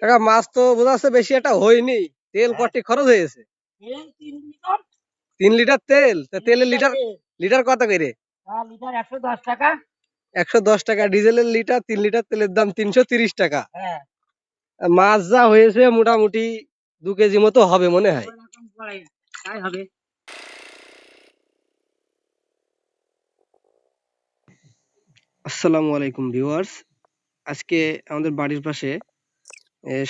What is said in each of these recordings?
কাকা মাছ তো বোঝা যাচ্ছে বেশি একটা হয়নি। তেল কটি খরচ হয়েছে? তিন লিটার। তেল? তেলের লিটার লিটার কত করে? লিটার একশো দশ টাকা। একশো দশ টাকা। ডিজেলের লিটার তিন লিটার তেলের দাম তিনশো তিরিশ টাকা। হ্যাঁ। মাছ যা হয়েছে মোটামুটি দু কেজি মতো হবে মনে হয়। আসসালামু আলাইকুম ভিউয়ার্স। আজকে আমাদের বাড়ির পাশে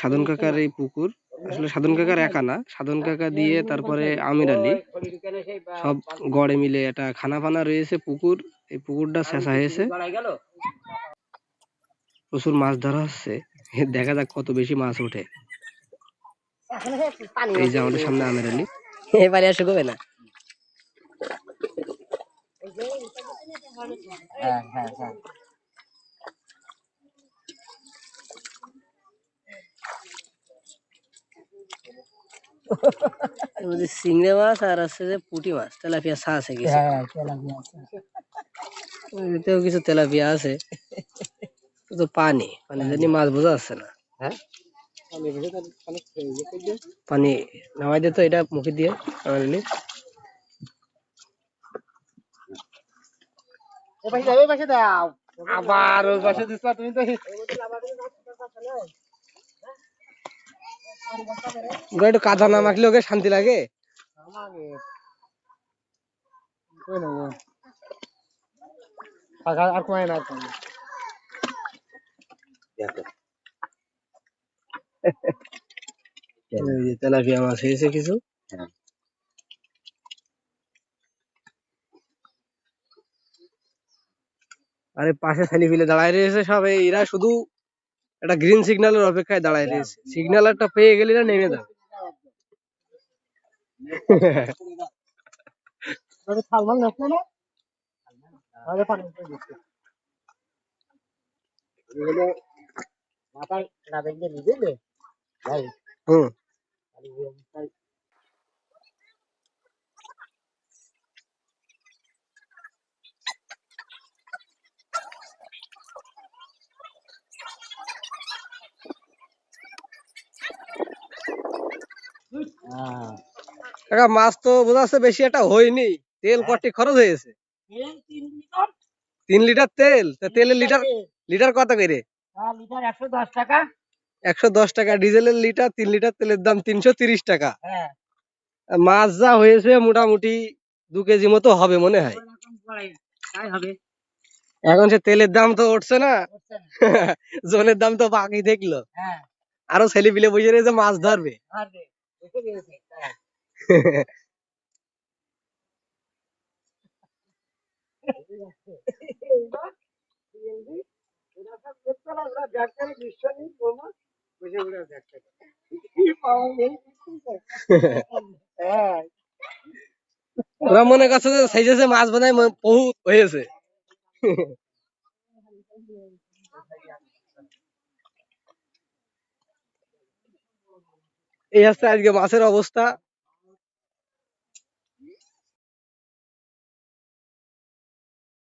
সাধন কাকার এই পুকুর। আসলে সাধন কাকার একা না সাধন কাকা দিয়ে তারপরে আমির আলী। সব গড়ে মিলে একটা খানা ফানা রয়েছে পুকুর এই পুকুরটা শেষা হয়েছে। প্রচুর মাছ ধরা হচ্ছে দেখা যাক কত বেশি মাছ ওঠে। এই যে আমাদের সামনে আমির আলী। এবারে শুকোবে না? হ্যাঁ হ্যাঁ হ্যাঁ। চিংড়ি মাছ আর আছে যে পুঁটি মাছ তেলাপিয়া ছা আছে কিছু। হ্যাঁ আছে। এতেও কিছু তেলাপিয়া আছে। তো পানি পানি জানি মাছ বোঝা যাচ্ছে না। হ্যাঁ? পানি নামাই দে তো এটা মুখে দিয়ে নামাইলি। আবার ওই পাশে দিচ্ছ তুমি তো একটু কাদা না মাখলে ওকে শান্তি লাগে। আর কমায় না তেলাপিয়া মাছ হয়েছে কিছু? আরে পাশে ছেলে ফেলে দাঁড়ায় রয়েছে সব এরা শুধু একটা গ্রিন সিগন্যালের অপেক্ষায় দাঁড়ায় রয়েছে। সিগন্যাল একটা পেয়ে গেলে না নেমে যাবে। এগুলো মাথায় না দেখলে নিজে হুম। কাকা মাছ তো বোঝা যাচ্ছে বেশি একটা হয়নি। তেল কটি খরচ হয়েছে? তিন লিটার। তেল? তেলের লিটার লিটার কত করে? হ্যাঁ লিটার একশো দশ টাকা। একশো দশ টাকা। ডিজেলের লিটার তিন লিটার তেলের দাম তিনশো তিরিশ টাকা। হ্যাঁ। মাছ যা হয়েছে মোটামুটি দু কেজি মতো হবে মনে হয়। এখন সে তেলের দাম তো উঠছে না? জনের দাম তো বাকি দেখল। হ্যাঁ। আরও ছেলে পিলে বসে রয়েছে মাছ ধরবে। আর দে, দেখে দিয়েছে, হ্যাঁ। ওরা সব দেখতো না, ওরা ডাক্তারের নিশ্চয় নেই, বৌমা। বসে বসে দেখতো। কি পাওয়া যায়? হ্যাঁ ওরা মনে করছে যে সাইজেছে মাছ বানায় বহুত হয়েছে এই হচ্ছে আজকে মাছের অবস্থা।